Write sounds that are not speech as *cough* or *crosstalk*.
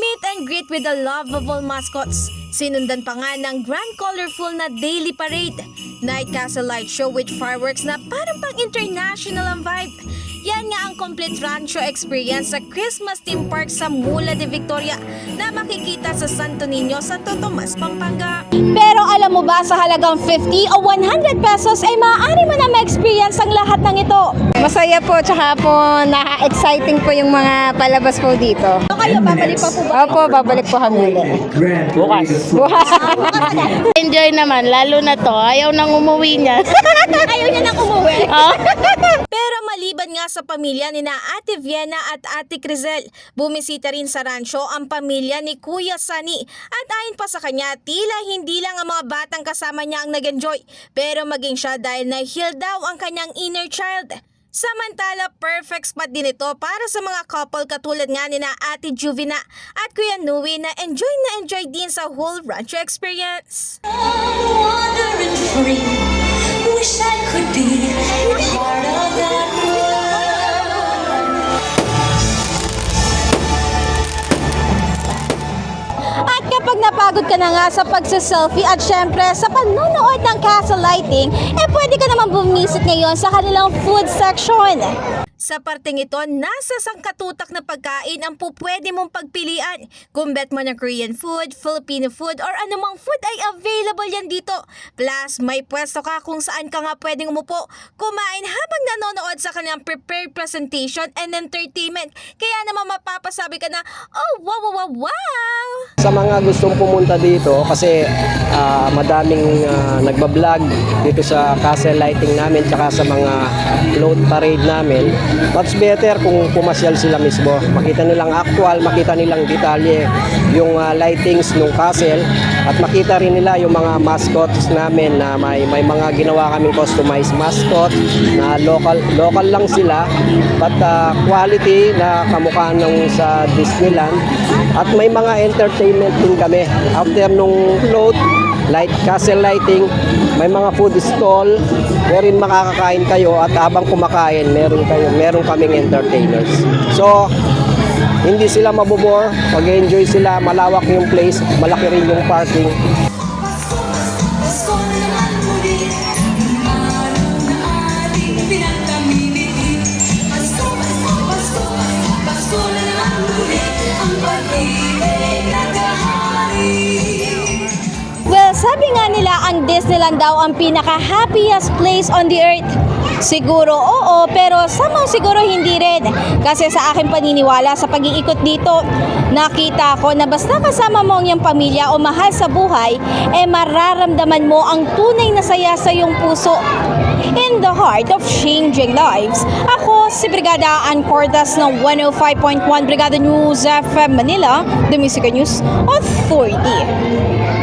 Meet and greet with the lovable mascots. Sinundan pa nga ng grand colorful na daily parade. Night Castle Light Show with fireworks na parang pang international ang vibe. Complete rancho experience sa Christmas theme park sa Mula de Victoria na makikita sa Santo Niño, Santo Tomas, Pampanga. Pero alam mo ba sa halagang 50 o 100 pesos ay maaari mo na ma-experience ang lahat ng ito. Masaya po, tsaka po na-exciting po yung mga palabas po dito. So kayo, babalik pa po ba? Opo, babalik po kami ulit. Bukas. Enjoy naman, lalo na to. Ayaw nang umuwi niya. *laughs* Ayaw niya nang umuwi. Ah. *laughs* Maliban nga sa pamilya ni na Ate Vienna at Ate Crizel, bumisita rin sa rancho ang pamilya ni Kuya Sani. At ayon pa sa kanya, tila hindi lang ang mga batang kasama niya ang nag-enjoy, pero maging siya dahil na-heal daw ang kanyang inner child. Samantala, perfect spot din ito para sa mga couple katulad nga ni na Ate Juvina at Kuya Nui na enjoy na enjoy din sa whole rancho experience. wandering free. Wish I could be At kapag napagod ka na nga sa pagsa-selfie at syempre sa panonood ng castle lighting, eh pwede ka naman bumisit ngayon sa kanilang food section. Sa parteng ito, nasa sangkatutak na pagkain ang pupwede mong pagpilian. Kung bet mo ng Korean food, Filipino food, or anumang food ay available yan dito. Plus, may pwesto ka kung saan ka nga pwedeng umupo, kumain habang nanonood sa kanilang prepared presentation and entertainment. Kaya naman mapapasabi ka na, oh wow wow wow wow! Sa mga gustong pumunta dito kasi ah, madaming ah, nagbablog dito sa castle lighting namin tsaka sa mga float parade namin. Much better kung pumasyal sila mismo. Makita nilang actual, makita nilang detalye yung ah, lightings ng castle at makita rin nila yung mga mascots namin na may may mga ginawa kaming customized mascot na local local lang sila but ah, quality na kamukha nung sa Disneyland at may mga entertainment din kami. After nung float light castle lighting may mga food stall wherein makakakain kayo at habang kumakain meron kayo meron kaming entertainers. So hindi sila mabobore. Mag-enjoy sila malawak yung place malaki rin yung parking sabi nga nila ang Disneyland daw ang pinaka-happiest place on the earth. Siguro oo, pero somehow siguro hindi rin. Kasi sa aking paniniwala sa pag-iikot dito, nakita ko na basta kasama mo ang iyong pamilya o mahal sa buhay, eh mararamdaman mo ang tunay na saya sa iyong puso. In the heart of changing lives, ako si Brigada Ann Cordas ng 105.1 Brigada News FM Manila, the Music News Authority.